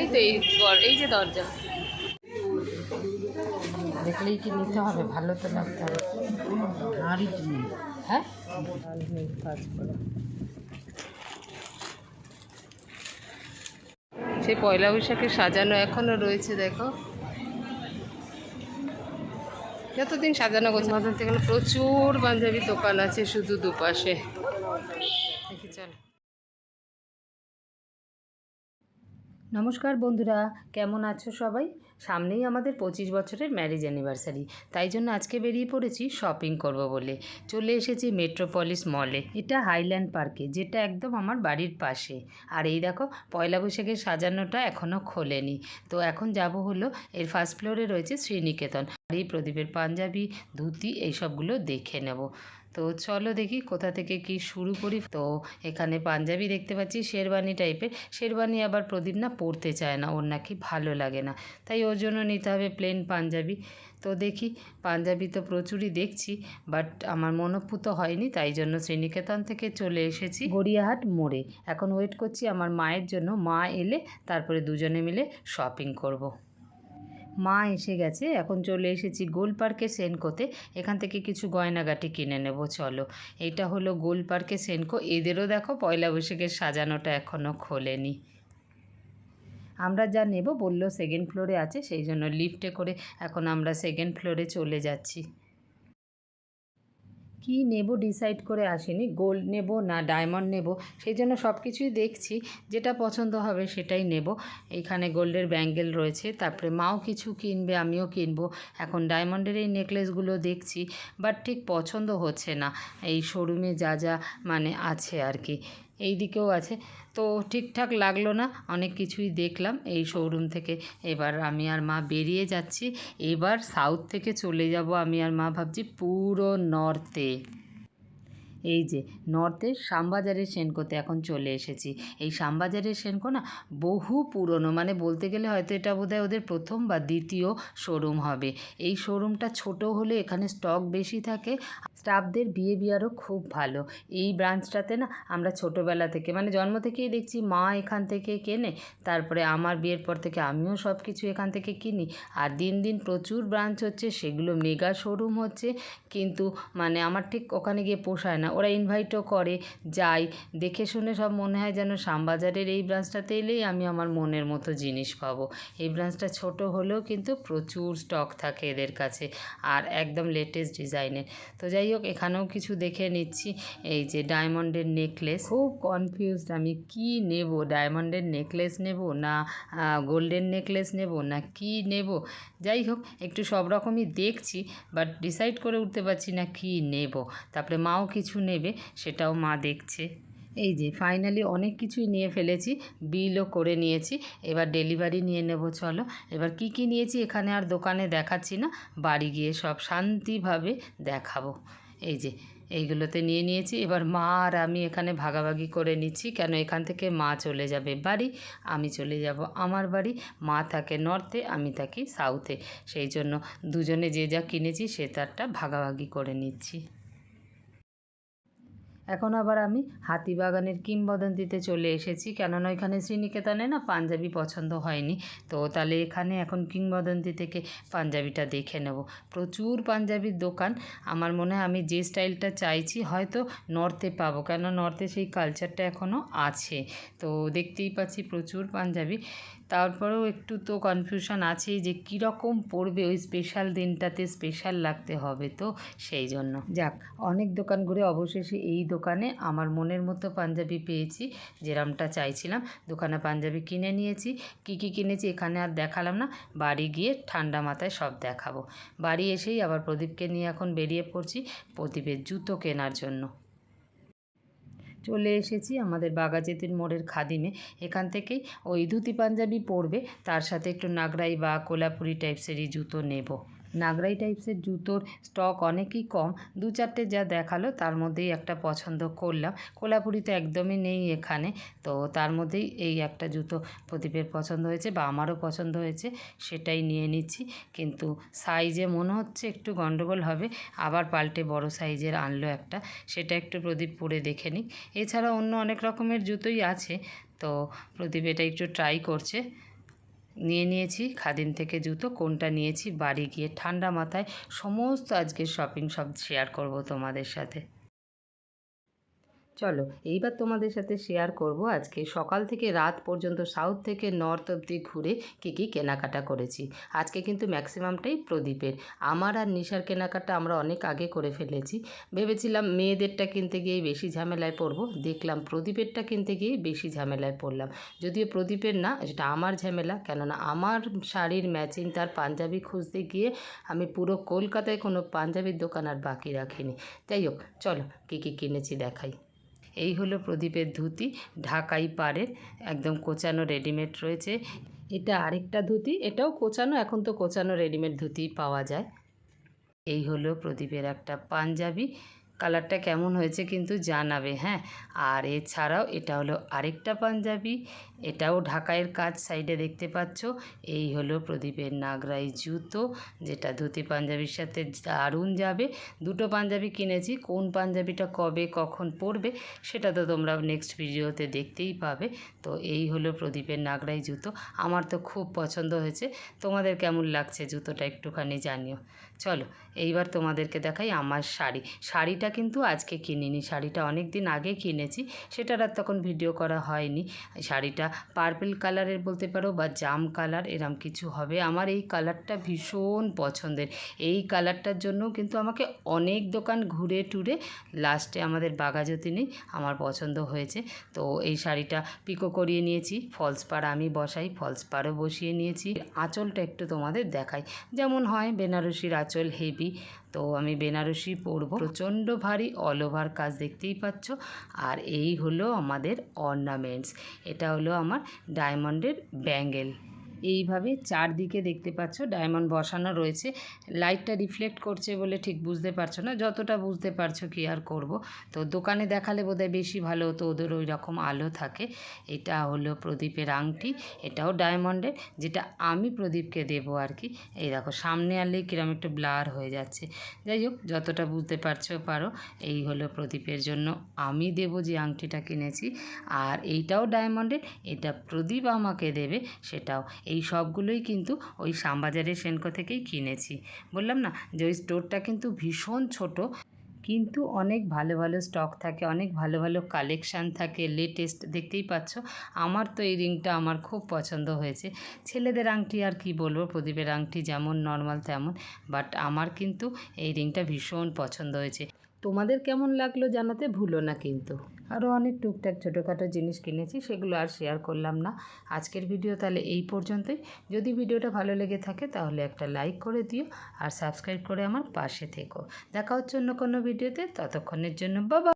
এই তো এই ঘর- এই যে দরজা। দেখলেই কি নিতে হবে ভালো তো লাগতে হবে। হাঁড়ি নেই হ্যাঁ? কাজ করা সেই পয়লা বৈশাখে সাজানো এখনও রয়েছে দেখো। যতদিন সাজানো মাথার থেকে প্রচুর পাঞ্জাবি দোকান আছে শুধু দুপাশে। নমস্কার বন্ধুরা, কেমন আছো সবাই? সামনেই আমাদের পঁচিশ বছরের ম্যারেজ অ্যানিভার্সারি, তাই জন্য আজকে বেরিয়ে পড়েছি শপিং করব বলে। চলে এসেছি মেট্রোপলিস মলে, এটা হাইল্যান্ড পার্কে, যেটা একদম আমার বাড়ির পাশে। আর এই দেখো, পয়লা বৈশাখের সাজানোটা এখনও খোলেনি। তো এখন যাব হলো, এর ফার্স্ট ফ্লোরে রয়েছে শ্রীনিকেতন। এই প্রদীপের পাঞ্জাবি, ধুতি এইসবগুলো দেখে নেব। তো চলো দেখি কোথা থেকে কি শুরু করি। তো এখানে পাঞ্জাবি দেখতে পাচ্ছি শেরবানি টাইপের। শেরবানি আবার প্রদীপ না পরতে চায় না, ওর নাকি ভালো লাগে না। তাই ওর জন্য নিতে হবে প্লেন পাঞ্জাবি। তো দেখি, পাঞ্জাবি তো প্রচুরই দেখছি বাট আমার মনোপুত হয়নি, তাই জন্য শ্রীনিকেতন থেকে চলে এসেছি গড়িয়াহাট মোড়ে। এখন ওয়েট করছি আমার মায়ের জন্য। মা এলে, তারপরে দুজনে মিলে শপিং করব। মা এসে গেছে। এখন চলে এসেছি গোল পার্কে সেনকোতে। এখান থেকে কিছু গয়নাগাটি কিনে নেব, চলো। এটা হলো গোল পার্কে সেনকো। এদেরও দেখো পয়লা বৈশাখের সাজানোটা এখনও খোলেনি। আমরা যা নেব বলল সেকেন্ড ফ্লোরে আছে, সেই জন্য লিফটে করে এখন আমরা সেকেন্ড ফ্লোরে চলে যাচ্ছি। কি নেব ডিসাইড করে আসিনি গোল্ড নেব না ডায়মন্ড নেব, সেই জন্য সব কিছুই দেখছি, যেটা পছন্দ হবে সেটাই নেব। এইখানে গোল্ডের ব্যাঙ্গেল রয়েছে, তারপরে মাও কিছু কিনবে, আমিও কিনব। এখন ডায়মন্ডের এই নেকলেসগুলো দেখছি বাট ঠিক পছন্দ হচ্ছে না। এই শোরুমে যা যা মানে আছে আর কি। এই দিকেও আছে। তো ঠিকঠাক লাগল না, অনেক কিছুই দেখলাম এই শোরুম থেকে। এবার আমি আর মা বেরিয়ে যাচ্ছি। এবার সাউথ থেকে চলে যাব আমি আর মা ভাবছি পুরো নর্থে এই যে, নর্থের শ্যামবাজারের সেনকোতে এখন চলে এসেছি। এই শ্যামবাজারের সেনকো না বহু পুরনো মানে বলতে গেলে হয়তো এটা বোধহয় ওদের প্রথম বা দ্বিতীয় শোরুম হবে। এই শোরুমটা ছোট হলে এখানে স্টক বেশি থাকে, স্টাফদের বিহেভিয়ারও খুব ভালো। এই ব্রাঞ্চটাতে না আমরা ছোটোবেলা থেকে মানে জন্ম থেকেই দেখছি, মা এখান থেকে কেনে, তারপরে আমার বিয়ের পর থেকে আমিও সব কিছু এখান থেকে কিনি। আর দিন দিন প্রচুর ব্রাঞ্চ হচ্ছে, সেগুলো মেগা শোরুম হচ্ছে, কিন্তু মানে আমার ঠিক ওখানে গিয়ে পোষায় না। ওরা ইনভাইটও করে, যাই। দেখে শুনে সব মনে হয় যেন শ্যামবাজারের এই ব্রাঞ্চটাতে এলেই আমি আমার মনের মতো জিনিস পাবো। এই ব্রাঞ্চটা ছোট হলেও কিন্তু প্রচুর স্টক থাকে এদের কাছে, আর একদম লেটেস্ট ডিজাইনের তো যাই হোক, এখানেও কিছু দেখে নিচ্ছি। এই যে ডায়মন্ডের নেকলেস খুব কনফিউজড আমি, কি নেব? ডায়মন্ডের নেকলেস নেব না গোল্ডেন নেকলেস নেব না, কি নেব? যাই হোক, একটু সব রকমই দেখছি বাট ডিসাইড করে উঠতে পারছি না কি নেব। তারপরে মাও কিছু নেবে সেটাও মা দেখছে। এই যে ফাইনালি অনেক কিছুই নিয়ে ফেলেছি বিলও করে নিয়েছি, এবার ডেলিভারি নিয়ে নেব চলো। এবার কি কি নিয়েছি এখানে আর দোকানে দেখাচ্ছি না, বাড়ি গিয়ে সব শান্তিভাবে দেখাবো। এই যে এইগুলোতে নিয়ে নিয়েছি, এবার মা আর আমি এখানে ভাগাভাগি করে নিচ্ছি, কেন এখান থেকে মা চলে যাবে বাড়ি, আমি চলে যাব আমার বাড়ি, মা থাকে নর্থে আমি থাকি সাউথে সেই জন্য দুজনে যে যা কিনেছি সে তারটা ভাগাভাগি করে নিচ্ছি। এখন আবার আমি হাতিবাগানের কিংবদন্তিতে চলে এসেছি। কেননা ওইখানে শ্রীনিকেতনে না পাঞ্জাবি পছন্দ হয়নি। তো তাহলে এখানে এখন কিংবদন্তি থেকে পাঞ্জাবিটা দেখে নেব। প্রচুর পাঞ্জাবির দোকান। আমার মনে হয় আমি যে স্টাইলটা চাইছি হয়তো নর্থে পাবো। কেন নর্থে সেই কালচারটা এখনও আছে। তো দেখতেই পাচ্ছি প্রচুর পাঞ্জাবি। তারপরেও একটু তো কনফিউশন আছেই যে কীরকম পড়বে ওই স্পেশাল দিনটাতে স্পেশাল লাগতে হবে তো সেই জন্য। যাক, অনেক দোকান ঘুরে অবশেষে এই দোকানে আমার মনের মতো পাঞ্জাবি পেয়েছি, যেরমটা চাইছিলাম। দোকানে পাঞ্জাবি কিনে নিয়েছি। কি কি কিনেছি এখানে আর দেখালাম না। বাড়ি গিয়ে ঠান্ডা মাথায় সব দেখাবো। বাড়ি এসেই আবার প্রদীপকে নিয়ে এখন বেরিয়ে পড়ছি প্রদীপের জুতো কেনার জন্য। চলে এসেছি আমাদের বাগাজেতির মোড়ের খাদিমে। এখান থেকেই ওই ধুতি পাঞ্জাবি পরবে, তার সাথে একটু নাগরাই বা কোলাপুরি টাইপসেরই জুতো নেব। নাগরাই টাইপসের জুতোর স্টক অনেকই কম। দু চারটে যা দেখাল, তার মধ্যেই একটা পছন্দ করলাম। কোলাপুরি তো একদমই নেই এখানে। তো তার মধ্যেই এই একটা জুতো প্রদীপের পছন্দ হয়েছে বা আমারও পছন্দ হয়েছে, সেটাই নিয়ে নিচ্ছি। কিন্তু সাইজে মনে হচ্ছে একটু গন্ডগোল হবে। আবার পাল্টে বড় সাইজের আনলো একটা, সেটা একটু প্রদীপ পরে দেখে নিক। এছাড়া অন্য অনেক রকমের জুতোই আছে। তো প্রদীপ এটা একটু ট্রাই করছে। নিয়ে নিয়েছি। খাদিন থেকে জুতো, কোনটা নিয়েছি, বাড়ি গিয়ে ঠান্ডা মাথায়, সমস্ত আজকের শপিং সব শেয়ার করব তোমাদের সাথে। চলো, এইবার তোমাদের সাথে শেয়ার করব আজকে। সকাল থেকে রাত পর্যন্ত সাউথ থেকে নর্থ অবধি ঘুরে কী কী কেনাকাটা করেছি। আজকে কিন্তু ম্যাক্সিমামটাই প্রদীপের। আমার আর নিশার কেনাকাটা আমরা অনেক আগে করে ফেলেছি। ভেবেছিলাম মেয়েদেরটা কিনতে গিয়েই বেশি ঝামেলায় পড়ব। দেখলাম প্রদীপেরটা কিনতে গিয়ে বেশি ঝামেলায় পড়লাম। যদিও প্রদীপের না, সেটা আমার ঝামেলা। কেননা আমার শাড়ির ম্যাচিং তার পাঞ্জাবি খুঁজতে গিয়ে আমি পুরো কলকাতায় কোনো পাঞ্জাবির দোকান আর বাকি রাখিনি। যাই হোক, চলো কী কী কিনেছি দেখাই। এই হলো প্রদীপের ধুতি। ঢাকাই পাড়ের একদম কোচানো রেডিমেড রয়েছে। এটা আরেকটা ধুতি, এটাও কোচানো, এখন তো কোচানো রেডিমেড ধুতি পাওয়া যায়। এই হলো প্রদীপের একটা পাঞ্জাবি। কালারটা কেমন হয়েছে কিন্তু জানাবে হ্যাঁ? আর এছাড়াও এটা হলো আরেকটা পাঞ্জাবি, এটাও ঢাকায়ের কাজ সাইডে দেখতে পাচ্ছ। এই হলো প্রদীপের নাগরাই জুতো, যেটা ধুতি পাঞ্জাবির সাথে দারুণ যাবে। দুটো পাঞ্জাবি কিনেছি, কোন পাঞ্জাবিটা কবে কখন পরবে সেটা তো তোমরা নেক্সট ভিডিওতে দেখতেই পাবে। তো এই হলো প্রদীপের নাগরাই জুতো, আমার তো খুব পছন্দ হয়েছে। তোমাদের কেমন লাগছে জুতোটা একটুখানি জানিও। চলো, এইবার তোমাদেরকে দেখাই আমার শাড়ি। শাড়িটা কিন্তু আজকে কিনিনি। শাড়িটা অনেক দিন আগে কিনেছি, সেটার আর তখন ভিডিও করা হয়নি। শাড়িটা পার্পল কালারের বলতে পারো বা জাম কালার এরম কিছু হবে। আমার এই কালারটা ভীষণ পছন্দের। এই কালারটার জন্য কিন্তু আমাকে অনেক দোকান ঘুরে টুরে লাস্টে আমাদের বাঘাযতীনেই আমার পছন্দ হয়েছে। তো এই শাড়িটা পিকো করিয়ে নিয়েছি ফলস পাড় আমি বসাই ফলস পাড়ও বসিয়ে নিয়েছি। আঁচলটা একটু তোমাদের দেখাই। যেমন হয় বেনারসির আঁচল হেভি তো আমি বেনারসি পরবো। প্রচণ্ড ভারী অল ওভার কাজ দেখতেই পাচ্ছ। আর এই হলো আমাদের অর্নামেন্টস এটা হলো আমার ডায়মন্ডের ব্যাঙ্গেল এইভাবে চারদিকে দেখতে পাচ্ছ ডায়মন্ড বসানো রয়েছে। লাইটটা রিফ্লেক্ট করছে বলে ঠিক বুঝতে পারছ না। যতটা বুঝতে পারছ কি আর করব। তো দোকানে দেখালে বোধহয় বেশি ভালো হতো, ওদের ওই রকম আলো থাকে। এটা হলো প্রদীপের আংটি, এটাও ডায়মন্ডের যেটা আমি প্রদীপকে দেবো আর কি। এই দেখো, সামনে আনলেই কিরম একটু ব্লার হয়ে যাচ্ছে। যাই হোক, যতটা বুঝতে পারছ পারো, এই হলো প্রদীপের জন্য আমি দেবো যে আংটিটা কিনেছি। আর এইটাও ডায়মন্ডের এটা প্রদীপ আমাকে দেবে, সেটাও। এই সবগুলোই কিন্তু ওই শ্যামবাজারের সেনকো থেকেই কিনেছি। বললাম না যে ওই স্টোরটা কিন্তু ভীষণ ছোট, কিন্তু অনেক ভালো ভালো স্টক থাকে, অনেক ভালো ভালো কালেকশান থাকে, লেটেস্ট দেখতেই পাচ্ছ। আমার তো এই রিংটা আমার খুব পছন্দ হয়েছে। ছেলেদের আংটি আর কি বলব, প্রদীপের আংটি যেমন, নর্মাল তেমন, বাট আমার কিন্তু এই রিংটা ভীষণ পছন্দ হয়েছে। তোমাদের কেমন লাগল জানাতে ভুলো না কিন্তু। আরও অনেক টুকটাক ছোটোখাটো জিনিস কিনেছি, সেগুলো আর শেয়ার করলাম না। আজকের ভিডিও তাহলে এই পর্যন্তই। যদি ভিডিওটা ভালো লেগে থাকে তাহলে একটা লাইক করে দিও আর সাবস্ক্রাইব করে আমার পাশে থেকো। দেখা হচ্ছে অন্য কোনো ভিডিওতে ততক্ষণের জন্য বাবা